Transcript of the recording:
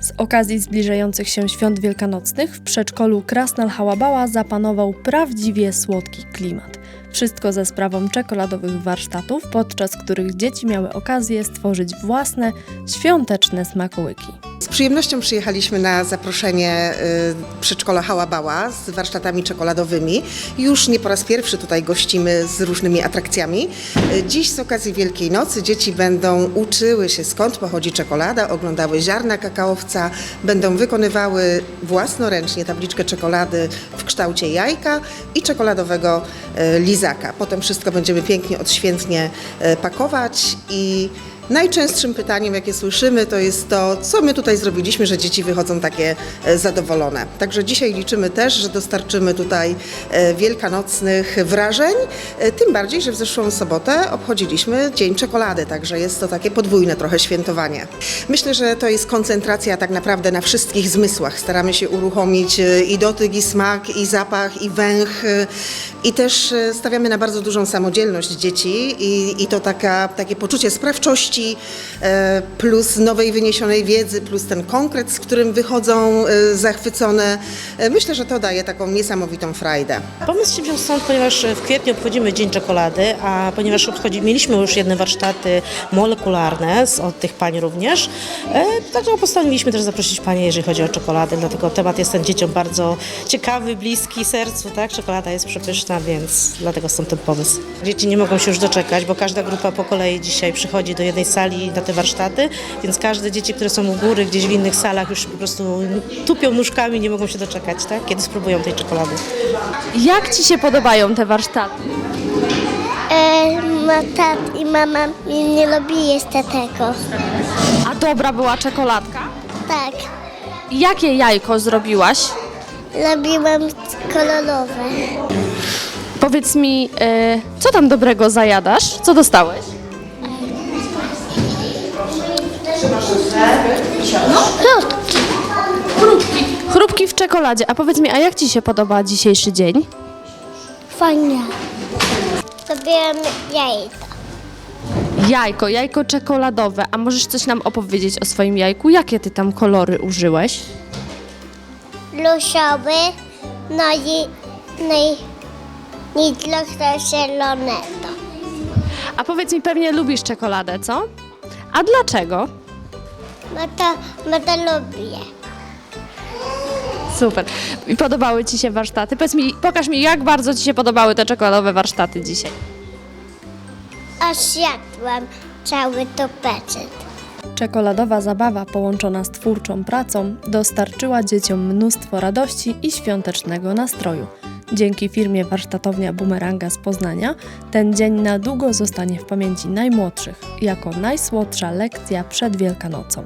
Z okazji zbliżających się świąt wielkanocnych w przedszkolu Krasnal Hałabała zapanował prawdziwie słodki klimat. Wszystko ze sprawą czekoladowych warsztatów, podczas których dzieci miały okazję stworzyć własne świąteczne smakołyki. Z przyjemnością przyjechaliśmy na zaproszenie y, przedszkola Hałabała z warsztatami czekoladowymi. Już nie po raz pierwszy tutaj gościmy z różnymi atrakcjami. Y, Dziś z okazji Wielkiej Nocy dzieci będą uczyły się skąd pochodzi czekolada, oglądały ziarna kakaowca, będą wykonywały własnoręcznie tabliczkę czekolady w kształcie jajka i czekoladowego y, lizaka. Potem wszystko będziemy pięknie, odświętnie y, pakować i Najczęstszym pytaniem, jakie słyszymy, to jest to, co my tutaj zrobiliśmy, że dzieci wychodzą takie e, zadowolone. Także dzisiaj liczymy też, że dostarczymy tutaj e, wielkanocnych wrażeń, e, tym bardziej, że w zeszłą sobotę obchodziliśmy Dzień Czekolady, także jest to takie podwójne trochę świętowanie. Myślę, że to jest koncentracja tak naprawdę na wszystkich zmysłach. Staramy się uruchomić i dotyk, i smak, i zapach, i węch. I też stawiamy na bardzo dużą samodzielność dzieci i, i to taka, takie poczucie sprawczości, e, plus nowej wyniesionej wiedzy, plus ten konkret, z którym wychodzą e, zachwycone. E, Myślę, że to daje taką niesamowitą frajdę. Pomysł się wziął stąd, ponieważ w kwietniu obchodzimy Dzień Czekolady, a ponieważ obchodzi, mieliśmy już jedne warsztaty molekularne od tych pań również, e, także postanowiliśmy też zaprosić panie, jeżeli chodzi o czekoladę, dlatego temat jest ten dzieciom bardzo ciekawy, bliski sercu, tak? Czekolada jest przepyszna, więc dlatego stąd ten pomysł. Dzieci nie mogą się już doczekać, bo każda grupa po kolei dzisiaj przychodzi do jednej sali na te warsztaty, więc każde dzieci, które są u góry, gdzieś w innych salach już po prostu tupią nóżkami, nie mogą się doczekać, tak? Kiedy spróbują tej czekolady. Jak Ci się podobają te warsztaty? E, ma tat i mama mnie nie lubi jeść tego. A dobra była czekoladka? Tak, Jakie jajko zrobiłaś? lubiłam kolorowe. Powiedz mi, e, co tam dobrego zajadasz? Co dostałeś? Chrupki. Chrupki w czekoladzie. A powiedz mi, a jak Ci się podoba dzisiejszy dzień? Fajnie. Zrobiłam jajka. Jajko, jajko czekoladowe. A możesz coś nam opowiedzieć o swoim jajku? Jakie Ty tam kolory użyłeś? Lusiowy, no i, no i, i trochę zielonego. A powiedz mi, pewnie lubisz czekoladę, co? A dlaczego? Bo to, bo to lubię. Super. I podobały Ci się warsztaty? Powiedz mi, pokaż mi, jak bardzo Ci się podobały te czekoladowe warsztaty dzisiaj. Osiadłam cały topecet. Czekoladowa zabawa połączona z twórczą pracą dostarczyła dzieciom mnóstwo radości i świątecznego nastroju. Dzięki firmie warsztatownia Bumeranga z Poznania ten dzień na długo zostanie w pamięci najmłodszych jako najsłodsza lekcja przed Wielkanocą.